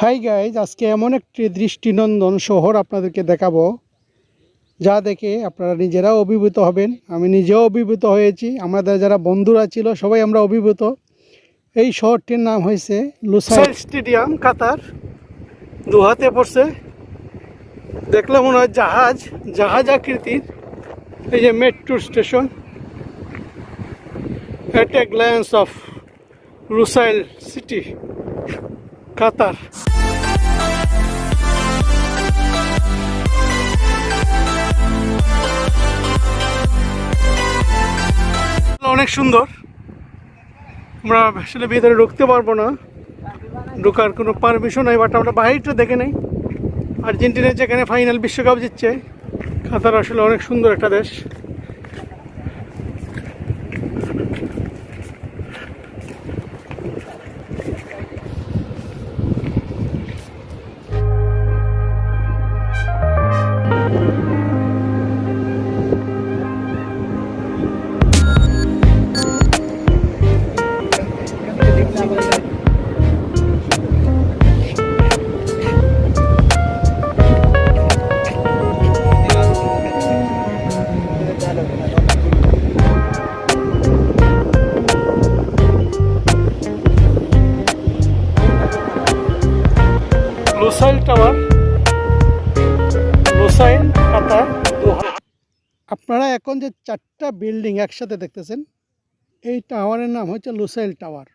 Hi guys আজকে এমন একটি দৃষ্টিনন্দন শহর আপনাদেরকে দেখাবো, যা দেখে আপনারা নিজেরাও অভিভূত হবেন। আমি নিজেও অভিভূত হয়েছি, আমাদের যারা বন্ধুরা ছিল, সবাই আমরা অভিভূত। এই শহরটির নাম হয়েছে লুসাইল স্টেডিয়াম, কাতার। দুহাতে পড়ছে। দেখলে মনে হয় জাহাজ জাহাজ আকৃতির। এই যে metro station. At a glance of Lusail city Qatar. অনেক সুন্দর। আমরা আসলে ভিতরে ঢুকতে পারব না। ঢোকার কোনো পারমিশন নাই বাট আমরা বাইরেটা দেখে নেই। আর্জেন্টিনা যেখানে ফাইনাল বিশ্বকাপ জিতছে, কাতার আসলে অনেক সুন্দর একটা দেশ। লোসাইল টাওয়ার লোসাইল কাতার আপনারা এখন যে চারটা বিল্ডিং একসাথে দেখতেছেন, এই টাওয়ারের নাম হচ্ছে লুসাইল টাওয়ার।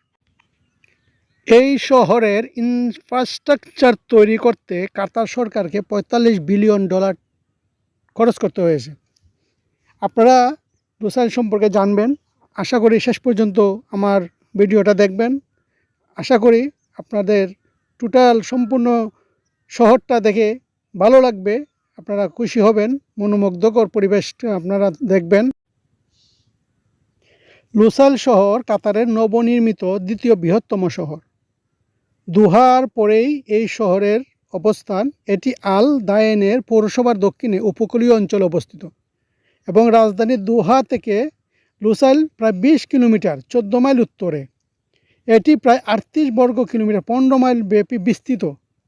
এই শহরের ইনফ্রাস্ট্রাকচার তৈরি করতে কাতার সরকারকে পঁয়তাল্লিশ বিলিয়ন ডলার খরচ করতে হয়েছে। আপনারা লুসাইল সম্পর্কে জানবেন। আশা করি শেষ পর্যন্ত আমার ভিডিওটা দেখবেন। আশা করি আপনাদের টোটাল সম্পূর্ণ শহরটা দেখে ভালো লাগবে, আপনারা খুশি হবেন, মনোমুগ্ধকর পরিবেশটা আপনারা দেখবেন। লুসাল শহর কাতারের নবনির্মিত দ্বিতীয় বৃহত্তম শহর। দুহার পরেই এই শহরের অবস্থান, এটি আল দায়েনের পৌরসভার দক্ষিণে উপকূলীয় অঞ্চলে অবস্থিত এবং রাজধানী দুহা থেকে লুসাইল প্রায় বিশ কিলোমিটার, চোদ্দ মাইল উত্তরে। এটি প্রায় আটত্রিশ বর্গ কিলোমিটার, পনেরো মাইল ব্যাপী বিস্তৃত।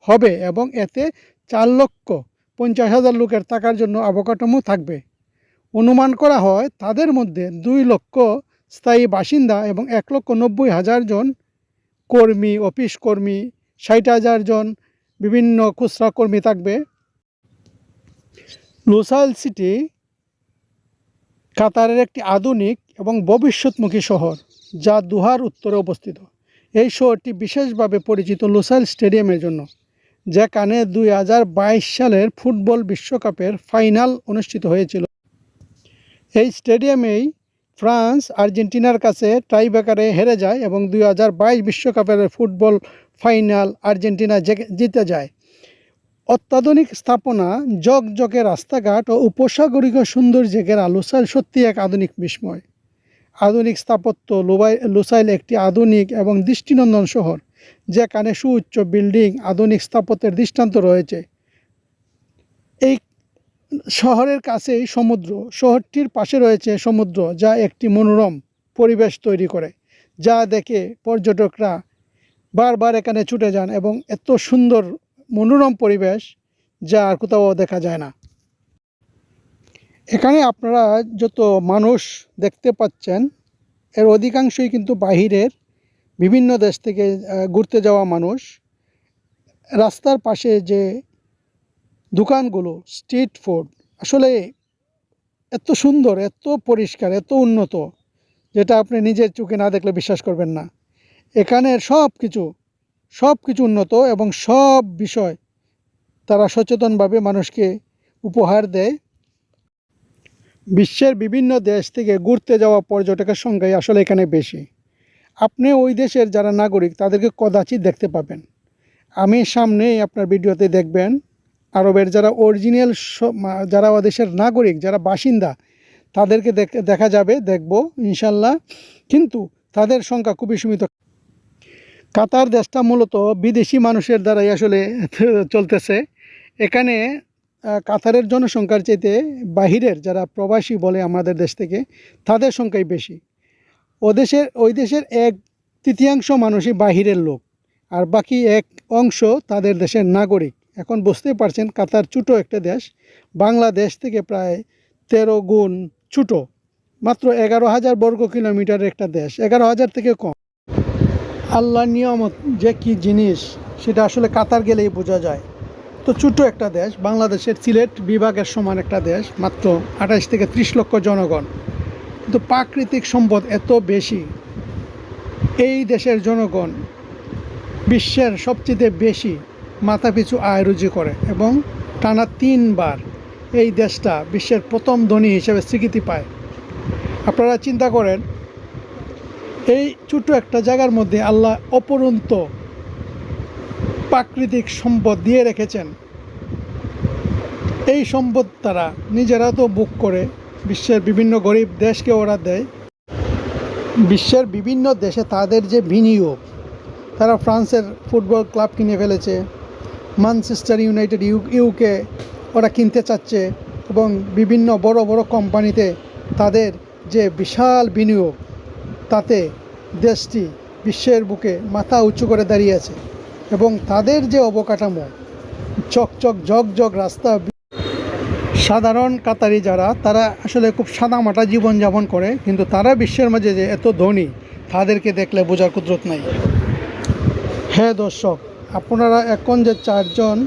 হবে এবং এতে চার লক্ষ পঞ্চাশ হাজার লোকের থাকার জন্য অবকাঠামো থাকবে। অনুমান করা হয় তাদের মধ্যে দুই লক্ষ স্থায়ী বাসিন্দা এবং এক লক্ষ নব্বই হাজার জন কর্মী, অফিস কর্মী, ষাট হাজার জন বিভিন্ন খুচরা কর্মী থাকবে। লুসাইল সিটি কাতারের একটি আধুনিক এবং ভবিষ্যৎমুখী শহর যা দুহার উত্তরে অবস্থিত। এই শহরটি বিশেষভাবে পরিচিত লুসাইল স্টেডিয়ামের জন্য। যেখানে দুই হাজার বাইশ সালের ফুটবল বিশ্বকাপের ফাইনাল অনুষ্ঠিত হয়েছিল। এই স্টেডিয়ামেই ফ্রান্স, আর্জেন্টিনার কাছে টাইব্রেকারে হেরে যায় এবং দুই হাজার বাইশ বিশ্বকাপের ফুটবল ফাইনাল আর্জেন্টিনা জিতে যায়। অত্যাধুনিক স্থাপনা জগজগে রাস্তাঘাট ও উপসাগরিক সৌন্দর্যে ঘেরা লুসাইল সত্যি এক আধুনিক বিস্ময়। আধুনিক স্থাপত্য লুবাই, লুসাইল একটি আধুনিক এবং দৃষ্টিনন্দন শহর। যেখানে সুউচ্চ বিল্ডিং, আধুনিক স্থাপত্যের দৃষ্টান্ত রয়েছে। এই শহরের কাছেই সমুদ্র। শহরটির পাশে রয়েছে সমুদ্র, যা একটি মনোরম পরিবেশ তৈরি করে, যা দেখে পর্যটকরা বারবার এখানে ছুটে যান এবং এত সুন্দর মনোরম পরিবেশ যা আর কোথাও দেখা যায় না। এখানে আপনারা যত মানুষ দেখতে পাচ্ছেন, এর অধিকাংশই কিন্তু বাহিরের বিভিন্ন দেশ থেকে ঘুরতে যাওয়া মানুষ, রাস্তার পাশে যে দোকানগুলো, স্ট্রিট ফুড, আসলে এত সুন্দর, এত পরিষ্কার, এত উন্নত, যেটা আপনি নিজের চোখে না দেখলে বিশ্বাস করবেন না। এখানের সব কিছু সব কিছু উন্নত এবং সব বিষয় তারা সচেতনভাবে মানুষকে উপহার দেয়। বিশ্বের বিভিন্ন দেশ থেকে ঘুরতে যাওয়া পর্যটকের সংখ্যাই আসলে এখানে বেশি। আপনি ওই দেশের যারা নাগরিক, তাদেরকে কদাচিৎ দেখতে পাবেন। আমি সামনেই আপনার ভিডিওতে দেখবেন, আরবের যারা অরিজিনাল যারা ও দেশের নাগরিক, যারা বাসিন্দা, তাদেরকে দেখা যাবে, দেখব, ইনশাল্লাহ। কিন্তু তাদের সংখ্যা খুবই সীমিত। কাতার দেশটা মূলত বিদেশি মানুষের দ্বারাই আসলে চলতেছে। এখানে কাতারের জনসংখ্যার চাইতে বাহিরের যারা প্রবাসী বলে আমাদের দেশ থেকে, তাদের সংখ্যাই বেশি। ও দেশের, ওই দেশের এক তৃতীয়াংশ মানুষই বাহিরের লোক, আর বাকি এক অংশ তাদের দেশের নাগরিক। এখন বুঝতেই পারছেন কাতার ছোটো একটা দেশ, বাংলাদেশ থেকে প্রায় তেরো গুণ ছোটো, মাত্র এগারো হাজার বর্গ কিলোমিটারের একটা দেশ, এগারো হাজার থেকে কম। আল্লাহ নিয়ামত যে কি জিনিস, সেটা আসলে কাতার গেলেই বোঝা যায়। তো ছোটো একটা দেশ, বাংলাদেশের সিলেট বিভাগের সমান একটা দেশ, মাত্র আঠাশ থেকে ত্রিশ লক্ষ জনগণ। কিন্তু প্রাকৃতিক সম্পদ এত বেশি। এই দেশের জনগণ বিশ্বের সবচেয়ে বেশি মাথাপিছু আয় রুজি করে এবং টানা তিনবার এই দেশটা বিশ্বের প্রথম ধনী হিসেবে স্বীকৃতি পায়। আপনারা চিন্তা করেন, এই ছোট্ট একটা জায়গার মধ্যে আল্লাহ অপরন্ত প্রাকৃতিক সম্পদ দিয়ে রেখেছেন। এই সম্পদ তারা নিজেরা তো বুক করে বিশ্বের বিভিন্ন গরিব দেশকে ওরা দেয়। বিশ্বের বিভিন্ন দেশে তাদের যে বিনিয়োগ, তারা ফ্রান্সের ফুটবল ক্লাব কিনে ফেলেছে, ম্যানচেস্টার ইউনাইটেড ইউ ইউকে ওরা কিনতে চাচ্ছে এবং বিভিন্ন বড় বড় কোম্পানিতে তাদের যে বিশাল বিনিয়োগ, তাতে দেশটি বিশ্বের বুকে মাথা উঁচু করে দাঁড়িয়ে আছে এবং তাদের যে অবকাঠামো, চকচক জগ রাস্তা সাধারণ কাতারি যারা, তারা আসলে খুব সাদামাটা জীবনযাপন করে, কিন্তু তারা বিশ্বের মাঝে যে এত ধনী, তাদেরকে দেখলে বোঝার কুদরত নাই। হ্যাঁ দর্শক, আপনারা এখন যে চারজন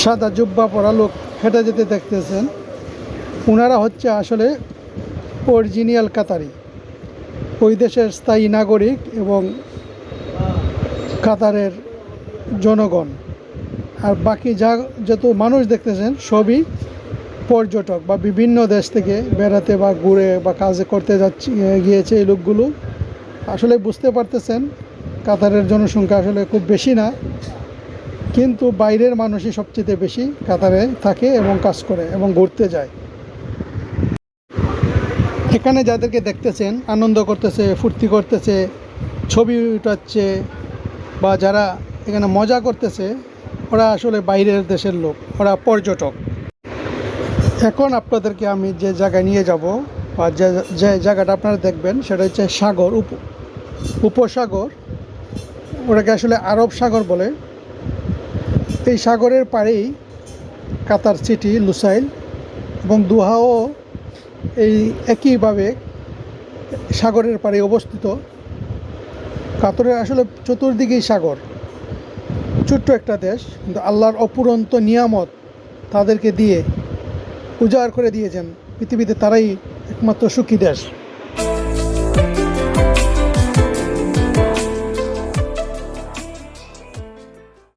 সাদা জুব্বা পরা লোক হেঁটে যেতে দেখতেছেন ওনারা হচ্ছে আসলে অরিজিনিয়াল কাতারি। ওই দেশের স্থায়ী নাগরিক এবং কাতারের জনগণ। আর বাকি যা যত মানুষ দেখতেছেন, সবই পর্যটক বা বিভিন্ন দেশ থেকে বেড়াতে বা ঘুরে বা কাজে করতে যাচ্ছে গিয়েছে এই লোকগুলো। আসলে বুঝতে পারতেছেন, কাতারের জনসংখ্যা আসলে খুব বেশি না, কিন্তু বাইরের মানুষই সবচেয়ে বেশি কাতারে থাকে এবং কাজ করে এবং ঘুরতে যায়। এখানে যাদেরকে দেখতেছেন, আনন্দ করতেছে, ফুর্তি করতেছে, ছবি উঠাচ্ছে বা যারা এখানে মজা করতেছে ওরা আসলে বাইরের দেশের লোক, ওরা পর্যটক। এখন আপনাদেরকে আমি যে জায়গায় নিয়ে যাব, বা যে যে জায়গাটা আপনারা দেখবেন, সেটা হচ্ছে সাগর, উপ, উপসাগর। ওটাকে আসলে আরব সাগর বলে। এই সাগরের পাড়েই কাতার সিটি, লুসাইল এবং দুহাও এই একইভাবে সাগরের পাড়ে অবস্থিত। কাতরের আসলে চতুর্দিকেই সাগর। ছোট্ট একটা দেশ, কিন্তু আল্লাহর অপুরন্ত নিয়ামত তাদেরকে দিয়ে উজাড় করে দিয়েছেন। পৃথিবীতে তারাই একমাত্র সুখী দেশ।